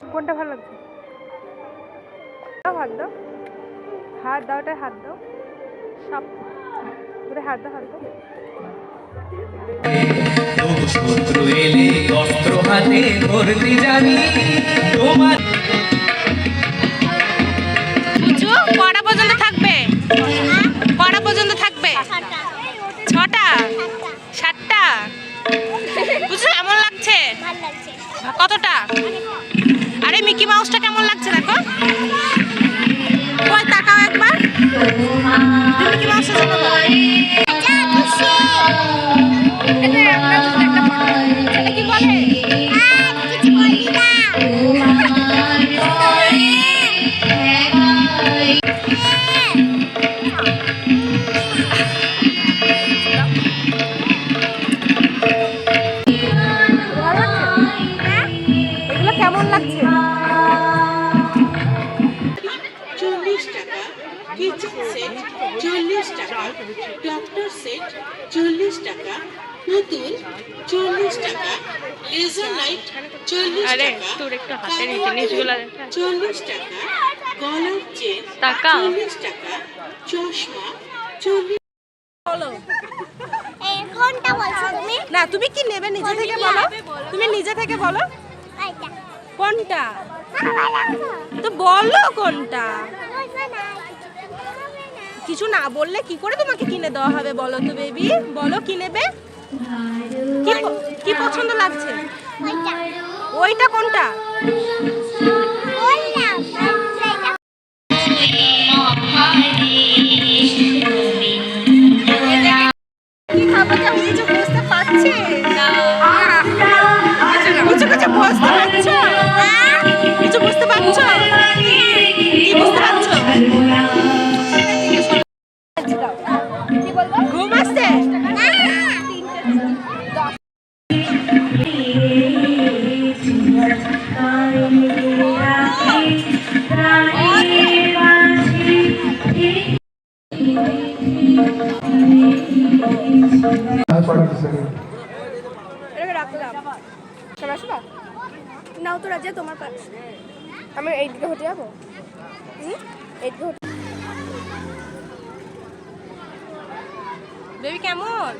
কোনটা ভালো লাগছে? দাও হাত দাও। হাত দাও ওটায় হাত দাও। সব। ওটা হাত দাও হাত দাও। শত্রু এলে অস্ত্র হাতে ধরতে জানি। তোমার কটা পর্যন্ত থাকবে? কটা পর্যন্ত থাকবে? ছটা? সাতটা? লাগছে? কতটা লাগছে? চল্লিশ টাকা কিচেন সেট চল্লিশ টাকা ডক্টর সেট চল্লিশ টাকা পুতুল চল্লিশ টাকা লেজার লাইট চল্লিশ টাকা। চল্লিশ টাকা গলার চেন চল্লিশ টাকা চশমা চল্লিশ কোনটা তুমি? না তুমি কি নেবে নিজে থেকে বলো? তুমি নিজে থেকে বলো। কোনটা? তো বলো কোনটা? কিছু না বললে কি করে তোমাকে কিনে দেওয়া হবে বলো তো বেবি বলো কি নেবে কি পছন্দ লাগছে? ওইটা কোনটা? নাও তো রাজা তোমার পাশ আমি এইদিকে হতে যাব এইদিকে হতে বেবি কেমন?